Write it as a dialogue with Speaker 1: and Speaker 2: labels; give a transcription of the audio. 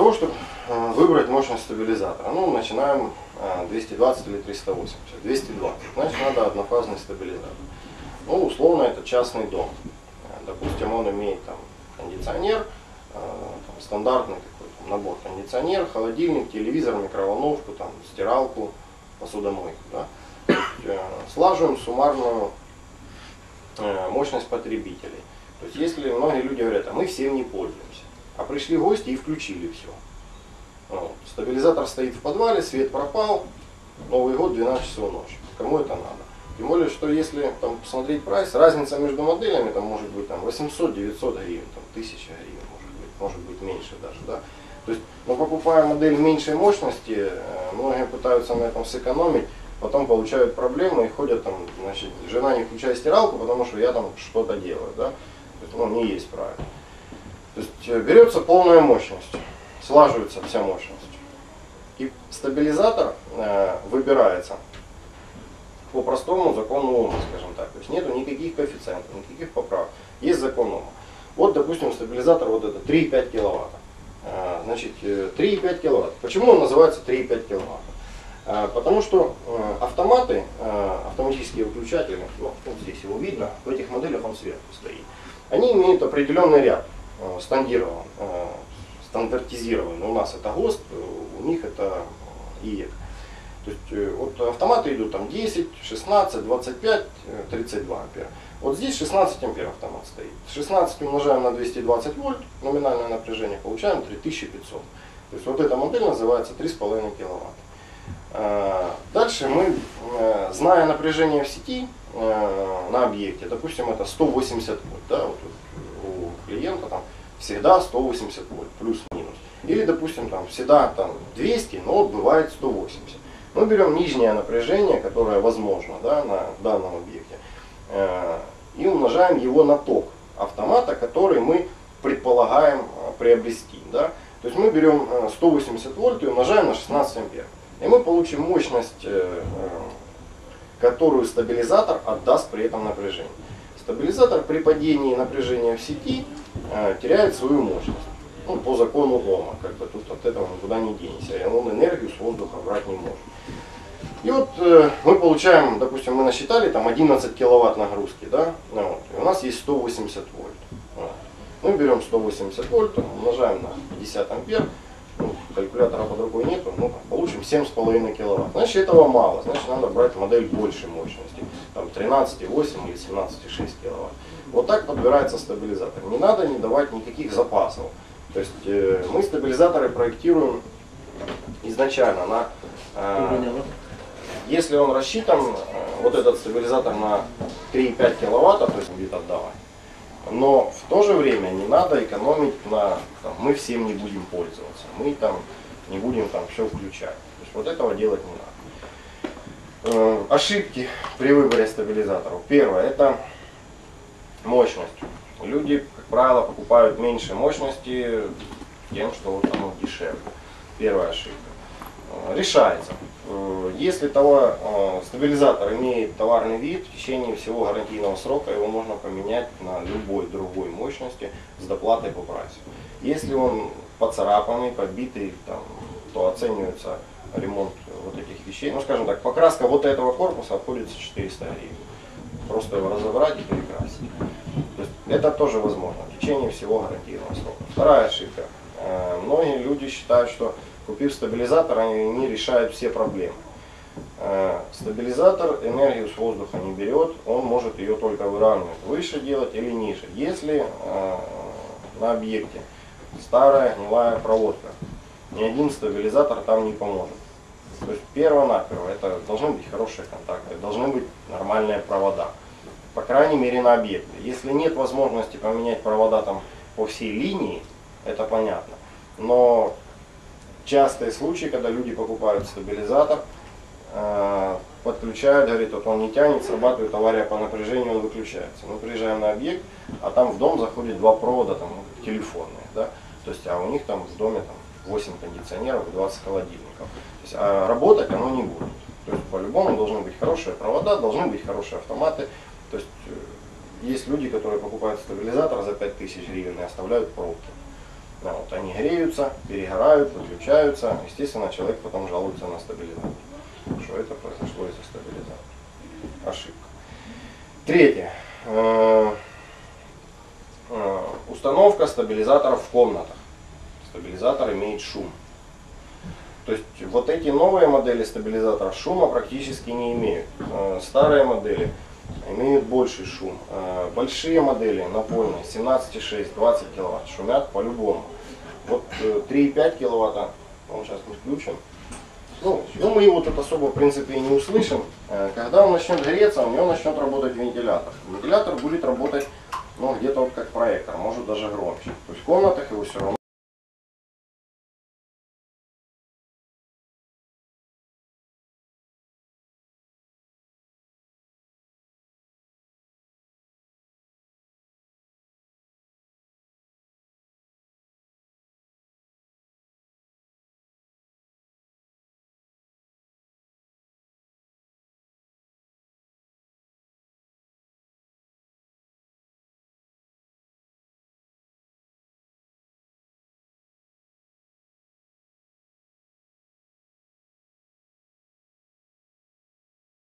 Speaker 1: того, чтобы э, выбрать мощность стабилизатора, ну, начинаем э, 220 или 380. 220. Значит, надо однофазный стабилизатор. Ну, условно, это частный дом. Э, Допустим, он имеет там кондиционер, э, там, стандартный такой там, набор кондиционер, холодильник, телевизор, микроволновку, там, стиралку, посудомойку. Да? Э, слаживаем суммарную э, мощность потребителей. То есть если многие люди говорят, а мы всем не пользуемся, а пришли гости и включили все. Вот. Стабилизатор стоит в подвале, свет пропал, Новый год, 12 часов ночи. Кому это надо? Тем более, что если там, посмотреть прайс, разница между моделями там, может быть там, 800-900 гривен, там, 1000 гривен, может быть, может быть меньше даже. Да? То есть, мы покупаем модель меньшей мощности, э, многие пытаются на этом сэкономить, потом получают проблемы и ходят там, значит, жена не включает стиралку, потому что я там что-то делаю. Да? То ну, не есть правильно. То есть э, берется полная мощность, слаживается вся мощность. И стабилизатор э, выбирается по простому закону Ома, скажем так. То есть нету никаких коэффициентов, никаких поправок. Есть закон Ома. Вот, допустим, стабилизатор вот это 3,5 киловатта. Э, значит, э, 3,5 киловатт. Почему он называется 3,5 киловатт? Потому что автоматы, автоматические выключатели, ну, вот здесь его видно, в этих моделях он сверху стоит, они имеют определенный ряд, э, стандартизирован, э, стандартизированный. У нас это ГОСТ, э, у них это ИЕК. То есть э, вот автоматы идут там 10, 16, 25, э, 32 ампера. Вот здесь 16 ампер автомат стоит. 16 умножаем на 220 вольт, номинальное напряжение, получаем 3500. То есть вот эта модель называется 3,5 киловатта. Э, Дальше мы, э, зная напряжение в сети э, на объекте, допустим, это 180 вольт, да, вот клиента там всегда 180 вольт, плюс-минус. Или, допустим, там всегда там 200, но бывает 180. Мы берем нижнее напряжение, которое возможно да, на данном объекте, э, и умножаем его на ток автомата, который мы предполагаем э, приобрести. Да? То есть мы берем э, 180 вольт и умножаем на 16 ампер. И мы получим мощность, э, э, которую стабилизатор отдаст при этом напряжении. Стабилизатор при падении напряжения в сети э, теряет свою мощность. Ну, по закону Ома, как бы тут от этого никуда не денешься. И он энергию с воздуха брать не может. И вот э, мы получаем, допустим, мы насчитали там 11 киловатт нагрузки, да, ну, вот, и у нас есть 180 вольт. Вот. Мы берем 180 вольт, умножаем на 50 ампер, калькулятора под рукой нету, ну, там, получим 7,5 киловатт. Значит, этого мало, значит, надо брать модель большей мощности, там 13,8 или 17,6 киловатт. Вот так подбирается стабилизатор. Не надо не давать никаких запасов. То есть э, мы стабилизаторы проектируем изначально на э, если он рассчитан, э, вот этот стабилизатор на 3,5 киловатта, то есть будет отдавать. Но в то же время не надо экономить на, там, мы всем не будем пользоваться, мы там не будем там все включать. То есть вот этого делать не надо. Э, ошибки при выборе стабилизаторов. Первое, это мощность. Люди, как правило, покупают меньше мощности тем, что вот оно дешевле. Первая ошибка. Э, Решается. Э, Если товар, э, стабилизатор имеет товарный вид, в течение всего гарантийного срока его можно поменять на любой другой мощности с доплатой по прайсу. Если он поцарапанный, побитый, там, то оценивается ремонт вот этих вещей. Ну, скажем так, покраска вот этого корпуса обходится 400 гривен. Просто его разобрать и перекрасить. То есть это тоже возможно в течение всего гарантийного срока. Вторая ошибка. Многие люди считают, что купив стабилизатор, они не решают все проблемы. Э, Стабилизатор энергию с воздуха не берет, он может ее только выравнивать, выше делать или ниже. Если э, на объекте старая гнилая проводка, ни один стабилизатор там не поможет. То есть перво-наперво это должны быть хорошие контакты, должны быть нормальные провода. По крайней мере на объекте. Если нет возможности поменять провода там по всей линии, это понятно. Но частые случаи, когда люди покупают стабилизатор, э, подключают, говорит, вот он не тянет, срабатывает авария по напряжению, он выключается. Мы приезжаем на объект, а там в дом заходит два провода, там, ну, телефонные, да, то есть, а у них там в доме там 8 кондиционеров и 20 холодильников. То есть, а работать оно не будет. То есть, по-любому должны быть хорошие провода, должны быть хорошие автоматы. То есть, э, есть люди, которые покупают стабилизатор за 5000 гривен и оставляют пробки. Да, вот они греются, перегорают, выключаются. Естественно, человек потом жалуется на стабилизатор, что это произошло из-за стабилизатора. Ошибка. Третье. Э, э, Установка стабилизаторов в комнатах. Стабилизатор имеет шум. То есть вот эти новые модели стабилизаторов шума практически не имеют. Э, Старые модели имеют больший шум. Э, Большие модели напольные 17,6, 20 киловатт шумят по-любому. Вот э, 3,5 киловатта, он сейчас мы включим. Ну, ну, мы его тут особо в принципе и не услышим. Э, Когда он начнет греться, у него начнет работать вентилятор. Вентилятор будет работать ну, где-то вот как проектор, может даже громче. То есть в комнатах его все равно